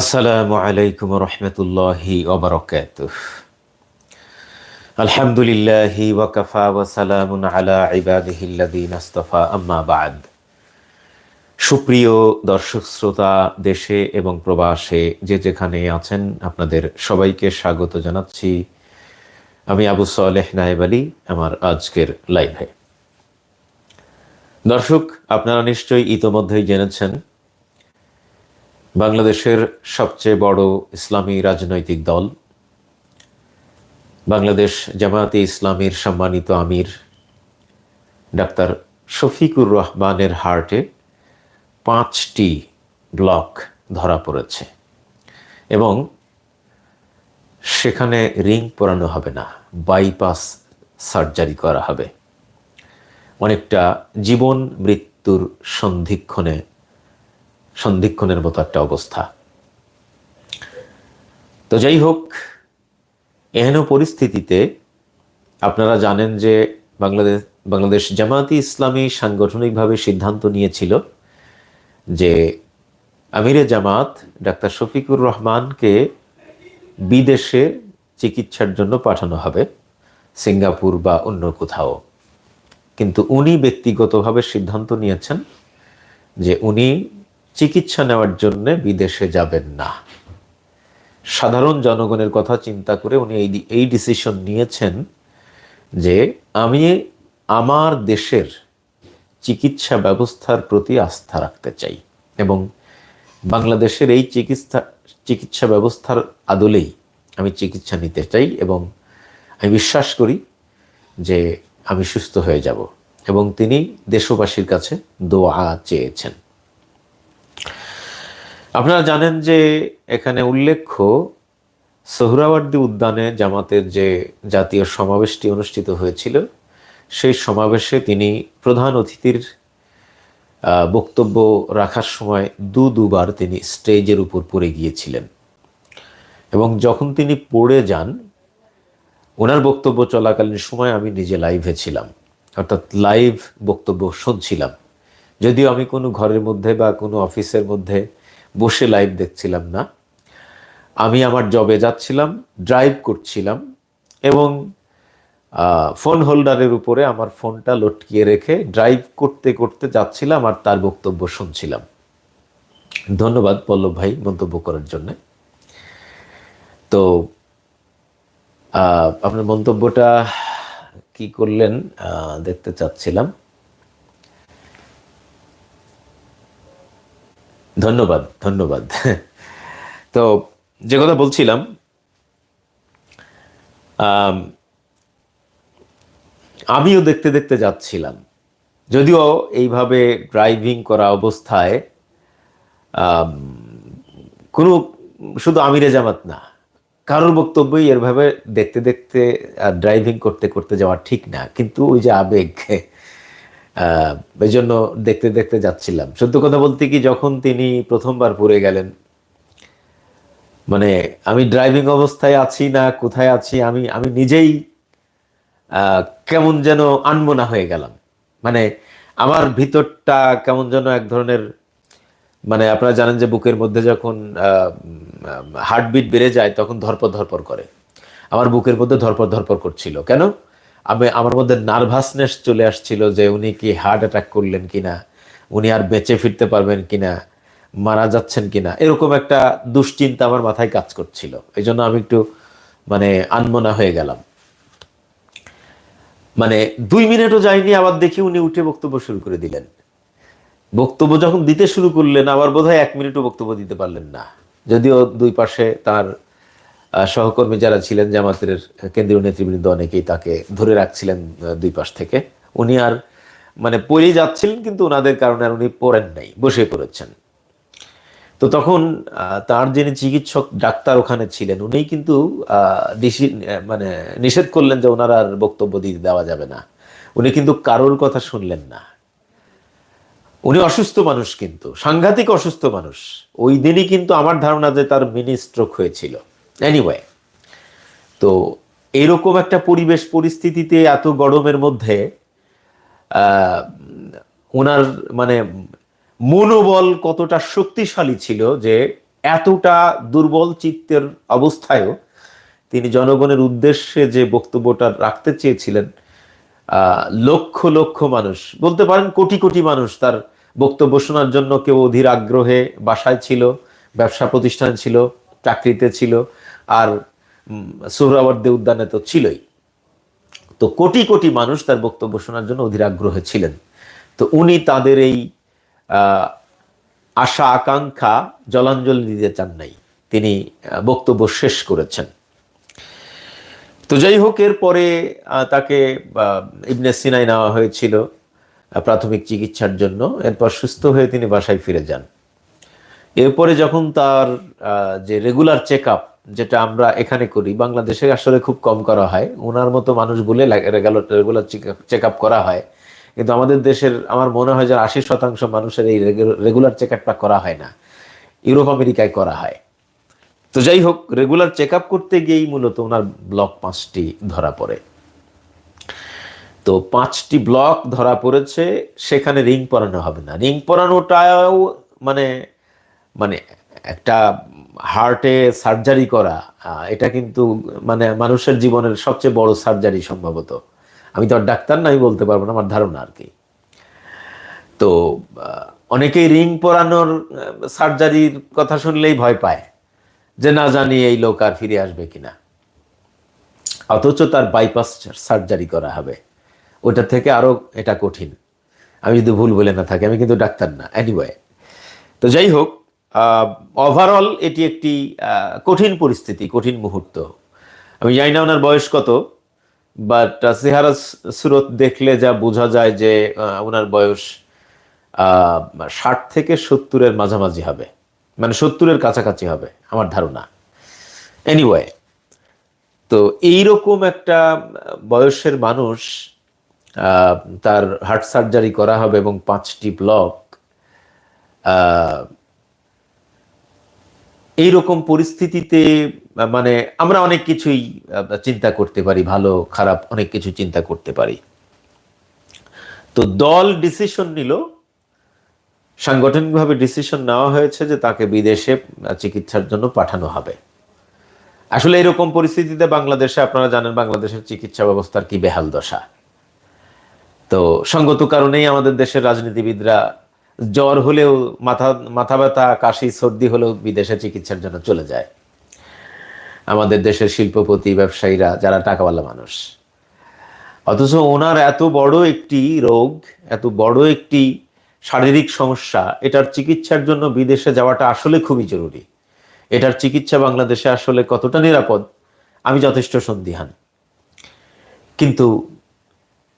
আসসালামু আলাইকুম রহমতুল্লাহি ওবরকাত আলহামদুলিল্লাহি ওয়াকাফা ওয়া সালামুন আলা ইবাদিহিল্লাযীন আস্তাফা, আম্মা বাদ। সুপ্রিয় দর্শক শ্রোতা, দেশে এবং প্রবাসে যে যেখানে আছেন, আপনাদের সবাইকে স্বাগত জানাচ্ছি। আমি আবু সালেহ নায়েব আলী, আমার আজকের লাইভে। দর্শক, আপনারা নিশ্চয়ই ইতোমধ্যেই জেনেছেন বাংলাদেশের সবচেয়ে বড় ইসলামী রাজনৈতিক দল। বাংলাদেশ জামায়াতে ইসলামীর সম্মানিত আমির ডাক্তার শফিকুর রহমানের হার্টে পাঁচটি ব্লক ধরা পড়েছে এবং সেখানে রিং পরানো হবে না, বাইপাস সার্জারি করা হবে। অনেকটা জীবন মৃত্যুর সন্ধিক্ষণে সন্ধিক্ষণের মতো একটা অবস্থা। তো যাই হোক, এহেন পরিস্থিতিতে আপনারা জানেন যে বাংলাদেশ বাংলাদেশ জামায়াতি ইসলামী সাংগঠনিকভাবে সিদ্ধান্ত নিয়েছিল যে আমিরে জামাত ডাক্তার শফিকুর রহমানকে বিদেশে চিকিৎসার জন্য পাঠানো হবে, সিঙ্গাপুর বা অন্য কোথাও। কিন্তু উনি ব্যক্তিগতভাবে সিদ্ধান্ত নিয়েছেন যে উনি চিকিৎসা নেওয়ার জন্য বিদেশে যাবেন না। সাধারণ জনগণের কথা চিন্তা করে উনি এই এই ডিসিশন নিয়েছেন যে আমি আমার দেশের চিকিৎসা ব্যবস্থার প্রতি আস্থা রাখতে চাই এবং বাংলাদেশের এই চিকিৎসা চিকিৎসা ব্যবস্থার আদলেই আমি চিকিৎসা নিতে চাই এবং আমি বিশ্বাস করি যে আমি সুস্থ হয়ে যাব এবং তিনি দেশবাসীর কাছে দোয়া চেয়েছেন। আপনারা জানেন যে এখানে উল্লেখ্য, সোহরাওয়ার্দী উদ্যানে জামাতের যে জাতীয় সমাবেশটি অনুষ্ঠিত হয়েছিল, সেই সমাবেশে তিনি প্রধান অতিথির বক্তব্য রাখার সময় দু দুবার তিনি স্টেজের উপর পড়ে গিয়েছিলেন। এবং যখন তিনি পড়ে যান, ওনার বক্তব্য চলাকালীন সময় আমি নিজে লাইভে ছিলাম, অর্থাৎ লাইভ বক্তব্য শুনছিলাম। যদিও আমি কোনো ঘরের মধ্যে বা কোনো অফিসের মধ্যে বসে লাইভ দেখছিলাম না। আমি আমার জবে যাচ্ছিলাম ড্রাইভ করছিলাম এবং ফোন হোল্ডারের উপরে আমার ফোনটা লটকিয়ে রেখে ড্রাইভ করতে করতে যাচ্ছিলাম আর তার বক্তব্য শুনছিলাম। ধন্যবাদ পল্লব ভাই মন্তব্য করার জন্য। তো আপনার মন্তব্যটা কি করলেন? দেখতে চাচ্ছিলাম। ধন্যবাদ ধন্যবাদ। তো যে কথা বলছিলাম আমিও দেখতে দেখতে যাচ্ছিলাম। যদিও এইভাবে ড্রাইভিং করা অবস্থায় কোনো, শুধু আমিরে জামাত না, কারোর বক্তব্যই এরভাবে দেখতে দেখতে ড্রাইভিং করতে করতে যাওয়া ঠিক না। কিন্তু ওই যে আবেগ এই জন্য দেখতে দেখতে যাচ্ছিলাম। সত্য কথা বলতে কি, যখন তিনি প্রথমবার পড়ে গেলেন মানে আমি ড্রাইভিং অবস্থায় আছি না, কোথায় আছি, আমি আমি নিজেই কেমন যেন আনমনা হয়ে গেলাম। মানে আমার ভিতরটা কেমন যেন এক ধরনের মানে আপনারা জানেন যে বুকের মধ্যে যখন হার্টবিট বেড়ে যায়, তখন ধরপর ধরপর করে। আমার বুকের মধ্যে ধরপর ধরপর করছিল। কেন? আমি আমার মধ্যে নার্ভাসনেস চলে আসছিল যে উনি কি হার্ট অ্যাটাক করলেন কিনা? উনি আর বেঁচে ফিরতে পারবেন কিনা? মারা যাচ্ছেন কিনা? এরকম একটা দুশ্চিন্তা আমার মাথায় কাজ করছিল। এই জন্য আমি একটু মানে আনমনা হয়ে গেলাম। মানে দুই মিনিটও যায়নি, আবার দেখি উনি উঠে বক্তব্য শুরু করে দিলেন। বক্তব্য যখন দিতে শুরু করলেন আবার বোধহয় এক মিনিটও বক্তব্য দিতে পারলেন না। যদিও দুই পাশে তার সহকর্মী যারা ছিলেন জামাতের কেন্দ্রীয় নেতৃবৃন্দ অনেকেই তাকে ধরে রাখছিলেন দুই পাশ থেকে। উনি আর মানে পড়েই যাচ্ছিলেন কিন্তু ওনাদের কারণে আর উনি পড়েন নাই, বসে পড়েছেন। তো তখন তার যিনি চিকিৎসক ডাক্তার ওখানে ছিলেন উনি কিন্তু মানে নিষেধ করলেন যে ওনার আর বক্তব্য দিয়ে দেওয়া যাবে না। উনি কিন্তু কারোর কথা শুনলেন না। উনি অসুস্থ মানুষ কিন্তু, সাংঘাতিক অসুস্থ মানুষ। ওই দিনই কিন্তু আমার ধারণা যে তার মিনি স্ট্রোক হয়েছিল। এনিওয়ে তো এরকম একটা পরিবেশ পরিস্থিতিতে এত গরমের মধ্যে ওনার মানে মনোবল কতটা শক্তিশালী ছিল যে এতটা দুর্বল চিত্তের অবস্থায়ও তিনি জনগণের উদ্দেশ্যে যে বক্তব্যটা রাখতে চেয়েছিলেন লক্ষ লক্ষ মানুষ, বলতে পারেন কোটি কোটি মানুষ তার বক্তব্য শোনার জন্য কেউ অধীর আগ্রহে বাসায় ছিল, ব্যবসা প্রতিষ্ঠান ছিল, চাকরিতে ছিল আর সোহরাওয়ার্দী উদ্যানে তো ছিলই। তো কোটি কোটি মানুষ তার বক্তব্য শোনার জন্য অধীর আগ্রহে ছিলেন। তো উনি তাদের এই আশা, আকাঙ্ক্ষা, জলাঞ্জলি দিতে চান নাই। তিনি বক্তব্য শেষ করেছেন। তো যাই হোক, এরপরে তাকে ইবনে সিনাই নেওয়া হয়েছিল প্রাথমিক চিকিৎসার জন্য। এরপর সুস্থ হয়ে তিনি বাসায় ফিরে যান। এরপরে যখন তার যে রেগুলার চেক আপ যেটা আমরা এখানে করি, বাংলাদেশে আসলে খুব কম করা হয়। ওনার মতো মানুষ বলে রেগুলার চেক আপ করা হয়। কিন্তু আমাদের দেশের, আমার মনে হয় যে আশি শতাংশ মানুষের এই রেগুলার চেক আপটা করা হয় না। ইউরোপ, আমেরিকায় করা হয়। তো যাই হোক রেগুলার চেক আপ করতে গিয়েই মূলত ওনার ব্লক পাঁচটি ধরা পড়ে। তো পাঁচটি ব্লক ধরা পড়েছে, সেখানে রিং পরানো হবে না। রিং পরানোটাও মানে মানে একটা হার্টে সার্জারি করা এটা কিন্তু মানে মানুষের জীবনের সবচেয়ে বড় সার্জারি সম্ভবত। আমি তো আর ডাক্তার নাই বলতে পারব না, আমার ধারণা আর কি। তো অনেকেই রিং পরানোর সার্জারির কথা শুনলেই ভয় পায় যে না জানি এই লোক আর ফিরে আসবে কিনা। অথচ তার বাইপাস সার্জারি করা হবে। ওটা থেকে আরও এটা কঠিন। আমি যদি ভুল বলে না থাকি, আমি কিন্তু ডাক্তার না। এনিওয়ে তো যাই হোক ওভারঅল এটি একটি কঠিন পরিস্থিতি, কঠিন মুহূর্ত। আমি জানি না ওনার বয়স কত বাট চেহারা সুরত দেখলে যা বোঝা যায় যে ওনার বয়স ষাট থেকে সত্তরের মাঝামাঝি হবে। মানে সত্তরের কাছাকাছি হবে, আমার ধারণা। এনিওয়ে তো এইরকম একটা বয়সের মানুষ তার হার্ট সার্জারি করা হবে এবং পাঁচটি ব্লক এইরকম পরিস্থিতিতে মানে আমরা অনেক কিছুই চিন্তা করতে পারি, ভালো, খারাপ অনেক কিছু চিন্তা করতে পারি। তো দল ডিসিশন নিল। সাংগঠনিকভাবে ডিসিশন নেওয়া হয়েছে যে তাকে বিদেশে চিকিৎসার জন্য পাঠানো হবে। আসলে এরকম পরিস্থিতিতে বাংলাদেশে, আপনারা জানেন বাংলাদেশের চিকিৎসা ব্যবস্থার কি বেহাল দশা। তো সঙ্গত কারণেই আমাদের দেশের রাজনীতিবিদরা জ্বর হলেও মাথা মাথা ব্যথা, কাশি, সর্দি হলেও বিদেশে চিকিৎসার জন্য চলে যায়। আমাদের দেশের শিল্পপতি, ব্যবসায়ীরা যারা টাকাওয়ালা মানুষ। অথচ ওনার এত বড় একটি রোগ, এত বড় একটি শারীরিক সমস্যা, এটার চিকিৎসার জন্য বিদেশে যাওয়াটা আসলে খুবই জরুরি। এটার চিকিৎসা বাংলাদেশে আসলে কতটা নিরাপদ, আমি যথেষ্ট সন্দিহান। কিন্তু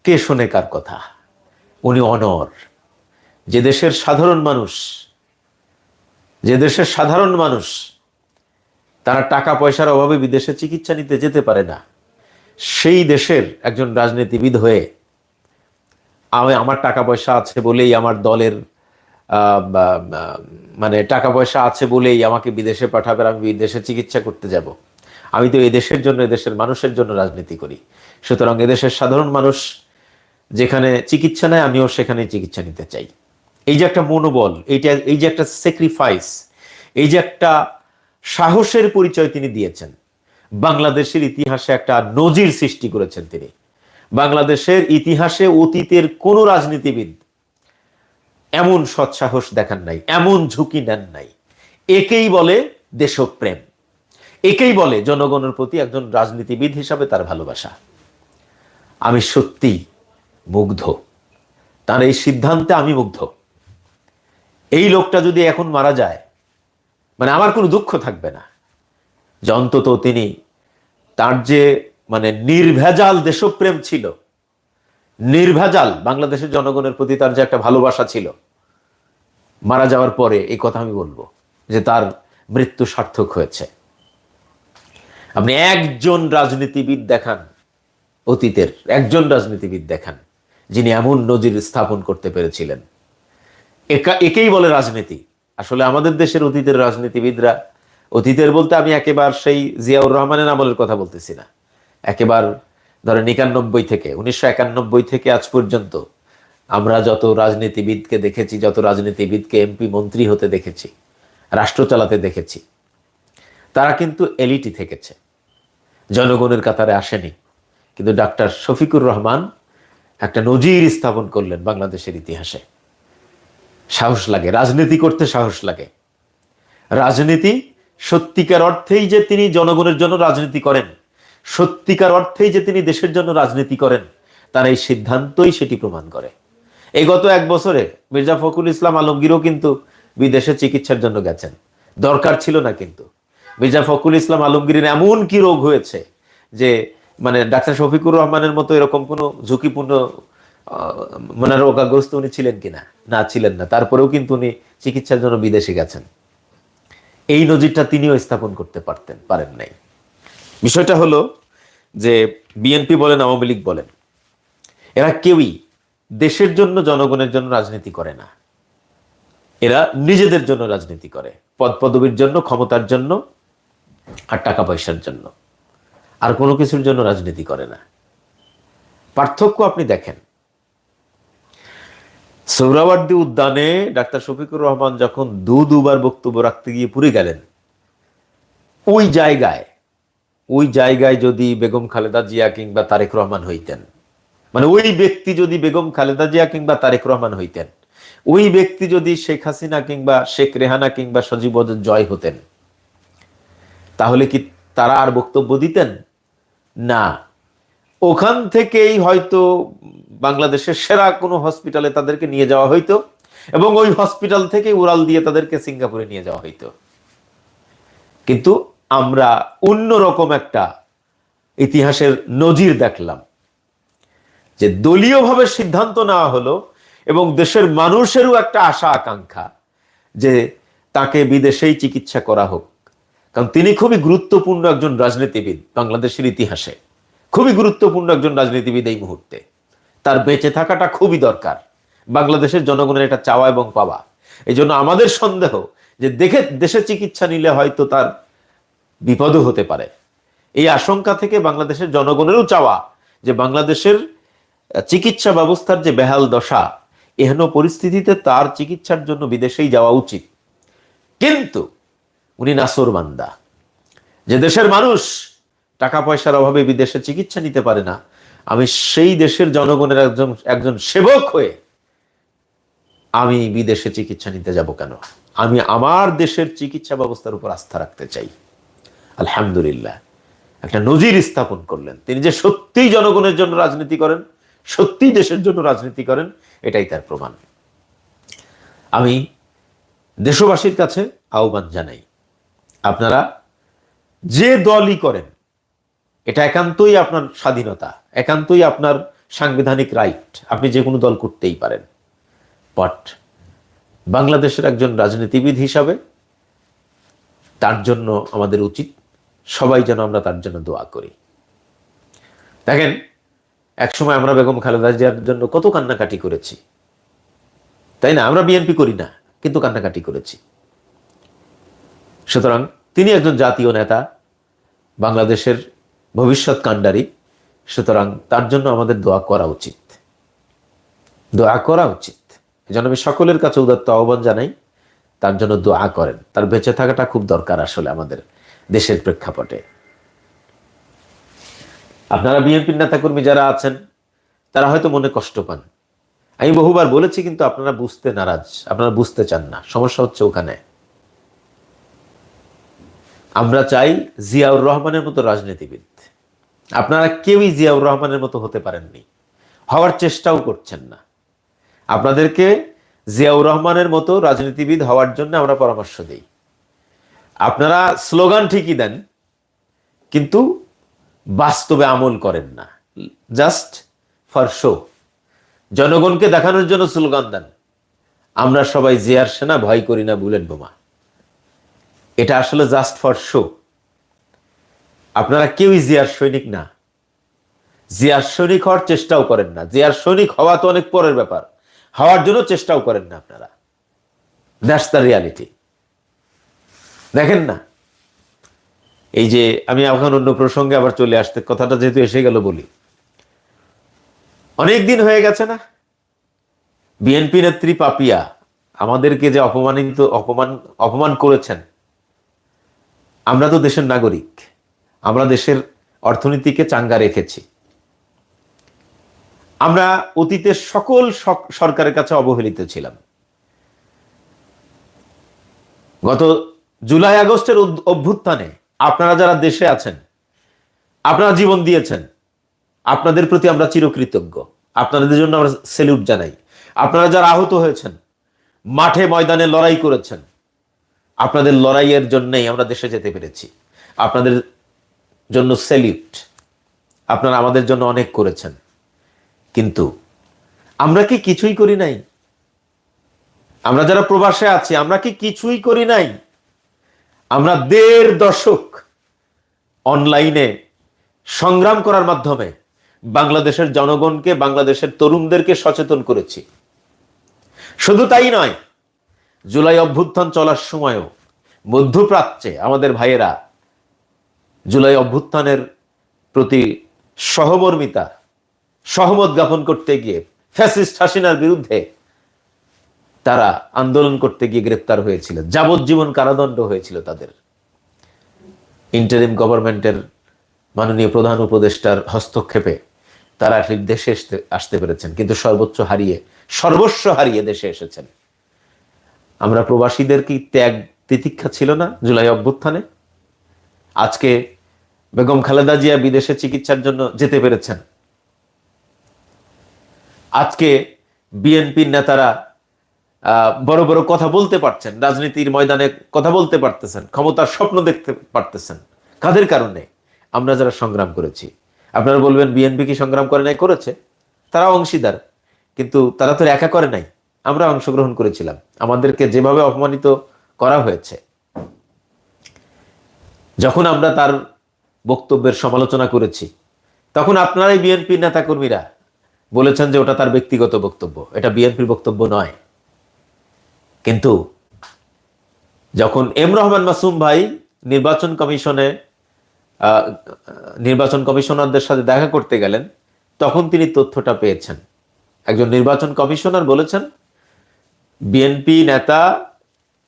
কে শোনে কার কথা? উনি অনর। যে দেশের সাধারণ মানুষ, যে দেশের সাধারণ মানুষ, তারা টাকা পয়সার অভাবে বিদেশে চিকিৎসা নিতে যেতে পারে না। সেই দেশের একজন রাজনীতিবিদ হয়ে, আমি আমার টাকা পয়সা আছে বলেই আমার দলের মানে টাকা পয়সা আছে বলেই আমাকে বিদেশে পাঠাবে, আমি বিদেশে চিকিৎসা করতে যাব। আমি তো এদেশের জন্য, এদেশের মানুষের জন্য রাজনীতি করি। সুতরাং এদেশের সাধারণ মানুষ যেখানে চিকিৎসা নেয়, আমিও সেখানে চিকিৎসা নিতে চাই। এই যে একটা মনোবল এইটা এই যে একটা স্যাক্রিফাইস এই যে একটা সাহসের পরিচয় তিনি দিয়েছেন। বাংলাদেশের ইতিহাসে একটা নজির সৃষ্টি করেছেন তিনি। বাংলাদেশের ইতিহাসে অতীতের কোন রাজনীতিবিদ এমন সৎসাহস দেখান নাই, এমন ঝুঁকি নেন নাই। একেই বলে দেশপ্রেম। একেই বলে জনগণের প্রতি একজন রাজনীতিবিদ হিসাবে তার ভালোবাসা। আমি সত্যি মুগ্ধ। তার এই সিদ্ধান্তে আমি মুগ্ধ। এই লোকটা যদি এখন মারা যায় মানে আমার কোনো দুঃখ থাকবে না। যে অন্তত তিনি তার যে মানে নির্ভেজাল দেশপ্রেম ছিল, নির্ভেজাল বাংলাদেশের জনগণের প্রতি তার যে একটা ভালোবাসা ছিল, মারা যাওয়ার পরে এই কথা আমি বলব, যে তার মৃত্যু সার্থক হয়েছে। আপনি একজন রাজনীতিবিদ দেখান, অতীতের একজন রাজনীতিবিদ দেখান, যিনি এমন নজির স্থাপন করতে পেরেছিলেন। একা- একেই বলে রাজনীতি। আসলে আমাদের দেশের অতীতের রাজনীতিবিদরা, অতীতের বলতে আমি একেবার সেই জিয়াউর রহমানের আমলের কথা বলতেছি না। একেবার ধরেন একানব্বই থেকে, উনিশশো একানব্বই থেকে আজ পর্যন্ত আমরা যত রাজনীতিবিদকে দেখেছি, যত রাজনীতিবিদকে এমপি মন্ত্রী হতে দেখেছি, রাষ্ট্র চালাতে দেখেছি, তারা কিন্তু এলিটি থেকেছে। জনগণের কাতারে আসেনি। কিন্তু ডাক্তার শফিকুর রহমান একটা নজির স্থাপন করলেন বাংলাদেশের ইতিহাসে। সাহস লাগে, রাজনীতি করতে সাহস লাগে। রাজনীতি সত্যিকার অর্থেই যে তিনি জনগণের জন্য রাজনীতি করেন, সত্যিকার অর্থেই যে তিনি দেশের জন্য রাজনীতি করেন, তার এই সিদ্ধান্তই সেটি প্রমাণ করে। এই গত এক বছরে মির্জা ফখরুল ইসলাম আলমগীরও কিন্তু বিদেশে চিকিৎসার জন্য গেছেন। দরকার ছিল না কিন্তু। মির্জা ফখরুল ইসলাম আলমগীরের এমন কি রোগ হয়েছে যে মানে ডাক্তার শফিকুর রহমানের মতো এরকম কোনো ঝুঁকিপূর্ণ মানে রোগাগ্রস্ত উনি ছিলেন কিনা? না, ছিলেন না। তারপরেও কিন্তু উনি চিকিৎসার জন্য বিদেশে গেছেন। এই নজিরটা তিনিও স্থাপন করতে পারতেন, পারেন নাই। বিষয়টা হলো যে বিএনপি বলেন, আওয়ামী লীগ বলেন, এরা কেউই দেশের জন্য, জনগণের জন্য রাজনীতি করে না। এরা নিজেদের জন্য রাজনীতি করে পদ পদবীর জন্য, ক্ষমতার জন্য আর টাকা পয়সার জন্য। আর কোনো কিছুর জন্য রাজনীতি করে না। পার্থক্য আপনি দেখেন সৌরাবার্দী উদ্যানে ডাক্তার শফিকুর রহমান যখন দু দুবার বক্তব্য রাখতে গিয়ে পুরে গেলেন, ওই জায়গায় ওই জায়গায় যদি বেগম খালেদা জিয়া কিংবা তারেক রহমান হইতেন মানে ওই ব্যক্তি যদি বেগম খালেদা জিয়া কিংবা তারেক রহমান হইতেন, ওই ব্যক্তি যদি শেখ হাসিনা কিংবা শেখ রেহানা কিংবা সজীব জয় হতেন, তাহলে কি তারা আর বক্তব্য দিতেন? না। ওখান থেকেই হয়তো বাংলাদেশের সেরা কোনো হসপিটালে তাদেরকে নিয়ে যাওয়া হইতো এবং ওই হসপিটাল থেকে উড়াল দিয়ে তাদেরকে সিঙ্গাপুরে নিয়ে যাওয়া হইতো। কিন্তু আমরা অন্যরকম একটা ইতিহাসের নজির দেখলাম যে দলীয়ভাবে সিদ্ধান্ত নেওয়া হলো এবং দেশের মানুষেরও একটা আশা আকাঙ্ক্ষা যে তাকে বিদেশেই চিকিৎসা করা হোক। কারণ তিনি খুবই গুরুত্বপূর্ণ একজন রাজনীতিবিদ বাংলাদেশের ইতিহাসে। খুবই গুরুত্বপূর্ণ একজন রাজনীতিবিদ এই মুহূর্তে। তার বেঁচে থাকাটা খুবই দরকার। বাংলাদেশের জনগণের এটা চাওয়া এবং পাওয়া। এই জন্য আমাদের সন্দেহ যে দেখে, দেশে চিকিৎসা নিলে হয়তো তার বিপদও হতে পারে। এই আশঙ্কা থেকে বাংলাদেশের জনগণেরও চাওয়া যে বাংলাদেশের চিকিৎসা ব্যবস্থার যে বেহাল দশা, এহেন পরিস্থিতিতে তার চিকিৎসার জন্য বিদেশেই যাওয়া উচিত। কিন্তু উনি নাসর বান্দা। যে দেশের মানুষ টাকা পয়সার অভাবে বিদেশে চিকিৎসা নিতে পারে না আমি সেই দেশের জনগণের একজন একজন সেবক হয়ে আমি বিদেশে চিকিৎসা নিতে যাব কেন? আমি আমার দেশের চিকিৎসা ব্যবস্থার উপর আস্থা রাখতে চাই। আলহামদুলিল্লাহ। একটা নজির স্থাপন করলেন। তিনি যে সত্যিই জনগণের জন্য রাজনীতি করেন, সত্যিই দেশের জন্য রাজনীতি করেন, এটাই তার প্রমাণ। আমি দেশবাসীর কাছে আহ্বান জানাই, আপনারা যে দলই করেন এটা একান্তই আপনার স্বাধীনতা, একান্তই আপনার সাংবিধানিক রাইট আপনি যে কোনো দল করতেই পারেন। বাট বাংলাদেশের একজন রাজনীতিবিদ হিসাবে তার জন্য আমাদের উচিত সবাই যেন আমরা তার জন্য দোয়া করি। দেখেন, একসময় আমরা বেগম খালেদা জিয়ার জন্য কত কান্নাকাটি করেছি। তাই না? আমরা বিএনপি করি না, কিন্তু কান্নাকাটি করেছি। সুতরাং তিনি একজন জাতীয় নেতা, বাংলাদেশের ভবিষ্যৎ কাণ্ডারি। সুতরাং তার জন্য আমাদের দোয়া করা উচিত। দোয়া করা উচিত। এজন্য আমি সকলের কাছে উদাত্ত আহ্বান জানাই, তার জন্য দোয়া করেন। তার বেঁচে থাকাটা খুব দরকার আসলে আমাদের দেশের প্রেক্ষাপটে। আপনারা বিএনপির নেতাকর্মী যারা আছেন, তারা হয়তো মনে কষ্ট পান। আমি বহুবার বলেছি, কিন্তু আপনারা বুঝতে নারাজ। আপনারা বুঝতে চান না। সমস্যা হচ্ছে ওখানে। আমরা চাই জিয়াউর রহমানের মতো রাজনীতিবিদ আপনারা কেউই জিয়াউর রহমানের মতো হতে পারেননি। হওয়ার চেষ্টাও করছেন না। আপনাদেরকে জিয়াউর রহমানের মতো রাজনীতিবিদ হওয়ার জন্য আমরা পরামর্শ দিই। আপনারা স্লোগান ঠিকই দেন, কিন্তু বাস্তবে আমল করেন না। Just for show. জনগণকে দেখানোর জন্য স্লোগান দেন। আমরা সবাই জিয়ার সেনা ভয় করি না বুলেট বোমা। এটা আসলে জাস্ট ফর শো। আপনারা কেউই জিয়ার সৈনিক না। জিয়ার সৈনিক হওয়ার চেষ্টাও করেন না। জিয়ার সৈনিক হওয়া তো অনেক পরের ব্যাপার। হওয়ার জন্য চেষ্টাও করেন না আপনারা। দ্যাটস দ্য রিয়ালিটি দেখেন না। এই যে আমি এখন অন্য প্রসঙ্গে আবার চলে আসতে, কথাটা যেহেতু এসে গেল বলি। অনেক দিন হয়ে গেছে না? বিএনপি নেত্রী পাপিয়া আমাদেরকে যে অপমানিত, অপমান অপমান করেছেন, আমরা তো দেশের নাগরিক। আমরা দেশের অর্থনীতিকে চাঙ্গা রেখেছি। আমরা অতীতের সকল সরকারের কাছে অবহেলিত ছিলাম। গত জুলাই আগস্টের অভ্যুত্থানে আপনারা যারা দেশে আছেন, আপনারা জীবন দিয়েছেন, আপনাদের প্রতি আমরা চিরকৃতজ্ঞ। আপনাদের জন্য আমরা সেলিউট জানাই। আপনারা যারা আহত হয়েছেন, মাঠে ময়দানে লড়াই করেছেন, আপনাদের লড়াইয়ের জন্যই আমরা দেশে যেতে পেরেছি। আপনাদের জন্য সেলিউট। আপনারা আমাদের জন্য অনেক করেছেন। কিন্তু আমরা কি কিছুই করি নাই? আমরা যারা প্রবাসে আছি, আমরা কি কিছুই করি নাই? আমরা দেড় দশক অনলাইনে সংগ্রাম করার মাধ্যমে বাংলাদেশের জনগণকে, বাংলাদেশের তরুণদেরকে সচেতন করেছি। শুধু তাই নয়, জুলাই অভ্যুত্থান চলার সময়ও মধ্যপ্রাচ্যে আমাদের ভাইয়েরা জুলাই অভ্যুত্থানের প্রতি সহমর্মিতা, সহমত জ্ঞাপন করতে গিয়ে ফ্যাসিস্ট হাসিনার বিরুদ্ধে তারা আন্দোলন করতে গিয়ে গ্রেপ্তার হয়েছিল। যাবজ্জীবন কারাদণ্ড হয়েছিল তাদের। ইন্টারিম গভর্নমেন্টের মাননীয় প্রধান উপদেষ্টার হস্তক্ষেপে তারা আসলে দেশে আসতে পেরেছেন। কিন্তু সর্বোচ্চ হারিয়ে, সর্বস্ব হারিয়ে দেশে এসেছেন। আমরা প্রবাসীদের কি ত্যাগ, তিতিক্ষা ছিল না জুলাই অভ্যুত্থানে? আজকে বেগম খালেদা জিয়া বিদেশে চিকিৎসার জন্য যেতে পেরেছেন। আজকে বিএনপির নেতারা বড় বড় কথা বলতে পারছেন, রাজনীতির ময়দানে কথা বলতে পারতেছেন, ক্ষমতার স্বপ্ন দেখতে পারতেছেন। কাদের কারণে? আমরা যারা সংগ্রাম করেছি। আপনারা বলবেন, বিএনপি কি সংগ্রাম করে নাই? করেছে। তারা অংশীদার। কিন্তু তারা তো একা করে নাই। আমরা অংশগ্রহণ করেছিলাম। আমাদেরকে যেভাবে অপমানিত করা হয়েছে, যখন আমরা তার বক্তব্যের সমালোচনা করেছি। তখন আপনারাই বিএনপি নেতাকর্মীরা বলেছেন যে ওটা তার ব্যক্তিগত বক্তব্য। এটা বিএনপির বক্তব্য নয়। কিন্তু যখন এম রহমান মাসুম ভাই নির্বাচন কমিশনে নির্বাচন কমিশনারদের সাথে দেখা করতে গেলেন, তখন তিনি তথ্যটা পেয়েছেন। একজন নির্বাচন কমিশনার বলেছেন, বিএনপি নেতা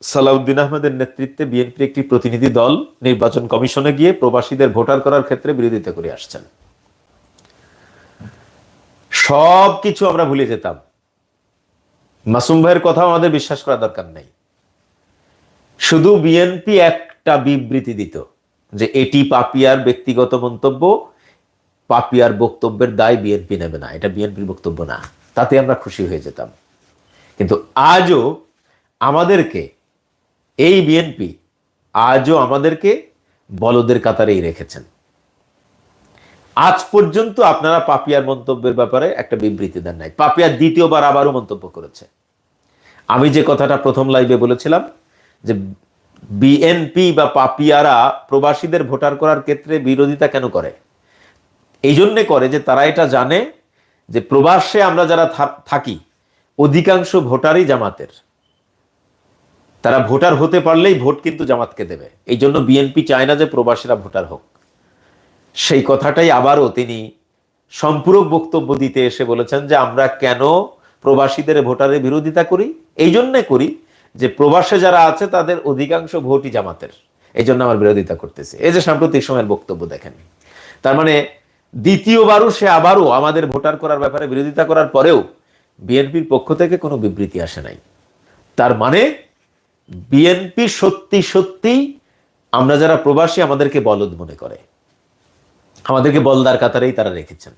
সালাউদ্দিন আহমেদের নেতৃত্বে বিএনপির একটি প্রতিনিধি দল নির্বাচন কমিশনে গিয়ে প্রবাসীদের ভোটার করার ক্ষেত্রে বিরোধিতা করে আসছেন। সব কিছু আমরা ভুলে যেতাম। মাসুম ভাইয়ের কথা আমাদের বিশ্বাস করা দরকার নেই। শুধু বিএনপি একটা বিবৃতি দিত যে এটি পাপিয়ার ব্যক্তিগত মন্তব্য, পাপিয়ার বক্তব্যের দায় বিএনপি নেবে না, এটা বিএনপির বক্তব্য না। তাতে আমরা খুশি হয়ে যেতাম। কিন্তু আজও আমাদেরকে এই বিএনপি আজও আমাদেরকে বলদের কাতারেই রেখেছেন। আজ পর্যন্ত আপনারা পাপিয়ার মন্তব্যের ব্যাপারে একটা বিবৃতি দেন নাই। পাপিয়ার দ্বিতীয়বার আবারও মন্তব্য করেছে। আমি যে কথাটা প্রথম লাইভে বলেছিলাম যে বিএনপি বা পাপিয়ারা প্রবাসীদের ভোটার করার ক্ষেত্রে বিরোধিতা কেন করে? এই জন্যে করে যে তারা এটা জানে যে প্রবাসে আমরা যারা থাকি, অধিকাংশ ভোটারই জামাতের। তারা ভোটার হতে পারলেই ভোট কিন্তু জামাতকে দেবে। এই জন্য বিএনপি চায় না যে প্রবাসীরা ভোটার হোক। সেই কথাটাই আবারও তিনি সম্পূরক বক্তব্য দিতে এসে বলেছেন যে, আমরা কেন প্রবাসীদের ভোটারের বিরোধিতা করি? এই জন্যে করি যে, প্রবাসে যারা আছে তাদের অধিকাংশ ভোটই জামাতের। এই জন্য আমার বিরোধিতা করতেছে। এই যে সাম্প্রতিক সময়ের বক্তব্য দেখেন। তার মানে দ্বিতীয়বারও সে আবারও আমাদের ভোটার করার ব্যাপারে বিরোধিতা করার পরেও বিএনপির পক্ষ থেকে কোনো বিবৃতি আসে নাই। তার মানে বিএনপি সত্যি সত্যি আমরা যারা প্রবাসী, আমাদেরকে বলদ মনে করে। আমাদেরকে বলদার কাতারেই তারা রেখেছেন।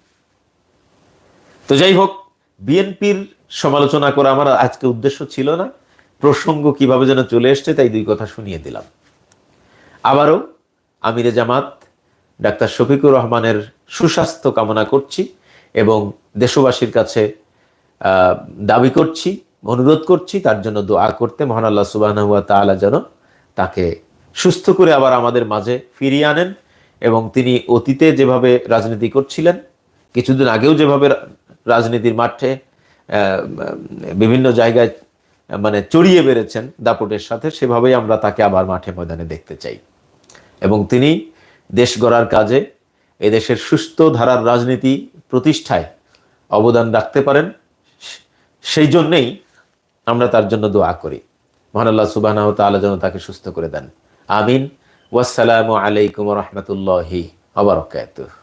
তো যাই হোক বিএনপির সমালোচনা করা আমার আজকে উদ্দেশ্য ছিল না। প্রসঙ্গ কীভাবে যেন চলে এসছে তাই দুই কথা শুনিয়ে দিলাম। আবারও আমিরে জামাত, ডাক্তার শফিকুর রহমানের সুস্বাস্থ্য কামনা করছি এবং দেশবাসীর কাছে দাবি করছি। অনুরোধ করছি, তার জন্য দোয়া করতে মহান আল্লাহ সুবাহ তাআলা যেন তাকে সুস্থ করে আবার আমাদের মাঝে ফিরিয়ে আনেন এবং তিনি অতীতে যেভাবে রাজনীতি করছিলেন, কিছুদিন আগেও যেভাবে রাজনীতির মাঠে বিভিন্ন জায়গায় মানে চড়িয়ে বেড়েছেন দাপটের সাথে, সেভাবেই আমরা তাকে আবার মাঠে ময়দানে দেখতে চাই। এবং তিনি দেশ গড়ার কাজে এদেশের সুস্থ ধারার রাজনীতি প্রতিষ্ঠায় অবদান রাখতে পারেন সেই জন্যেই আমরা তার জন্য দোয়া করি। মহান আল্লাহ সুবাহ তাআলা যেন তাকে সুস্থ করে দেন। আমিন। ওয়াসালামু আলাইকুম রহমতুল্লাহি আবরকাতুহ